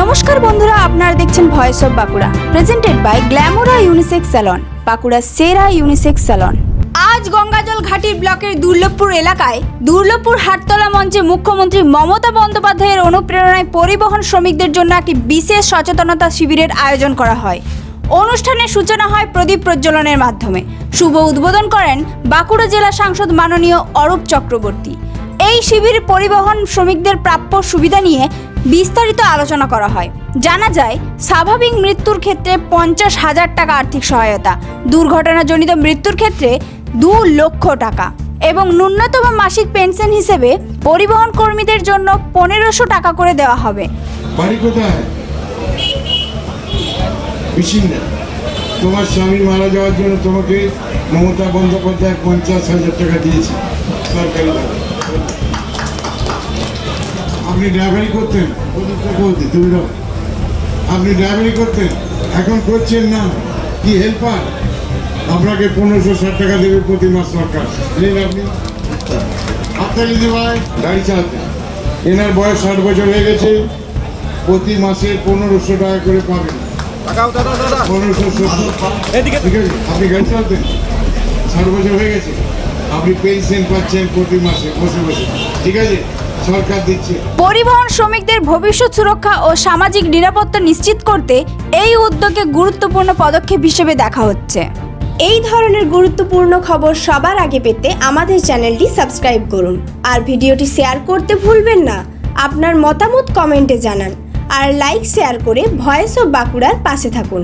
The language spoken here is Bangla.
নমস্কার বন্ধুরা, আপনারা দেখছেন voice of Bankura presented by Glamora unisex salon Bankura সেরা ইউনিসেক্স স্যালন আজ গঙ্গাজল ঘাটির ব্লকের দুর্লভপুর এলাকায় দুর্লভপুর হাটতলা মঞ্চে মুখ্যমন্ত্রী মমতা বন্দ্যোপাধ্যায়ের অনুপ্রেরণায় পরিবহন শ্রমিকদের জন্য একটি বিশেষ সচেতনতা শিবিরের আয়োজন করা হয়। অনুষ্ঠানের সূচনা হয় প্রদীপ প্রজ্বলনের মাধ্যমে। শুভ উদ্বোধন করেন বাঁকুড়া জেলা সাংসদ মাননীয় অরূপ চক্রবর্তী। এই শিবির পরিবহন শ্রমিকদের প্রাপ্য সুবিধা নিয়ে বিস্তারিত আলোচনা করা হয়। জানা যায়, স্বাভাবিক মৃত্যুর ক্ষেত্রে পঞ্চাশ হাজার টাকা আর্থিক সহায়তা। দুর্ঘটনাজনিত মৃত্যুর ক্ষেত্রে দু লক্ষ টাকা এবং ন্যূনতম মাসিক পেনশন হিসেবে পরিবহন কর্মীদের জন্য পনেরোশো টাকা করে দেওয়া হবে। বাড়ি কোথায়? তোমার স্বামী মারা যাওয়ার জন্য তোমাকে মমতা বন্দ্যোপাধ্যায় পঞ্চাশ হাজার টাকা দিয়েছে। সরকারি। আপনি ড্রাইভারি করতেন। বলতে তুমি। আপনি ড্রাইভারি করতেন। এখন করছেন না। কি হেল্পার আপনাকে পনেরোশো ষাট টাকা দেবে প্রতি মাস সরকার। নিন আপনি। আপনার দিদি ভাই গাড়ি চালাতেন এনার বয়স ষাট বছর হয়ে গেছে। প্রতি মাসে পনেরোশো টাকা করে পাবেন। পনেরোশো সত্তর। ঠিক আছে আপনি গাড়ি চালাতেন। ষাট বছর হয়ে গেছে। আপনি পেনশন পাচ্ছেন প্রতি মাসে বসে বসে। ঠিক আছে? সরকার দিচ্ছে। পরিবহন শ্রমিকদের ভবিষ্যৎ সুরক্ষা ও সামাজিক নিরাপত্তা নিশ্চিত করতে এই উদ্যোগে গুরুত্বপূর্ণ পদক্ষেপ হিসেবে দেখা হচ্ছে। এই ধরনের গুরুত্বপূর্ণ খবর সবার আগে পেতে আমাদের চ্যানেলটি সাবস্ক্রাইব করুন। আর ভিডিওটি শেয়ার করতে ভুলবেন না। আপনার মতামত কমেন্টে জানান। আর লাইক শেয়ার করে ভয়েস অফ বাঁকুড়ার পাশে থাকুন।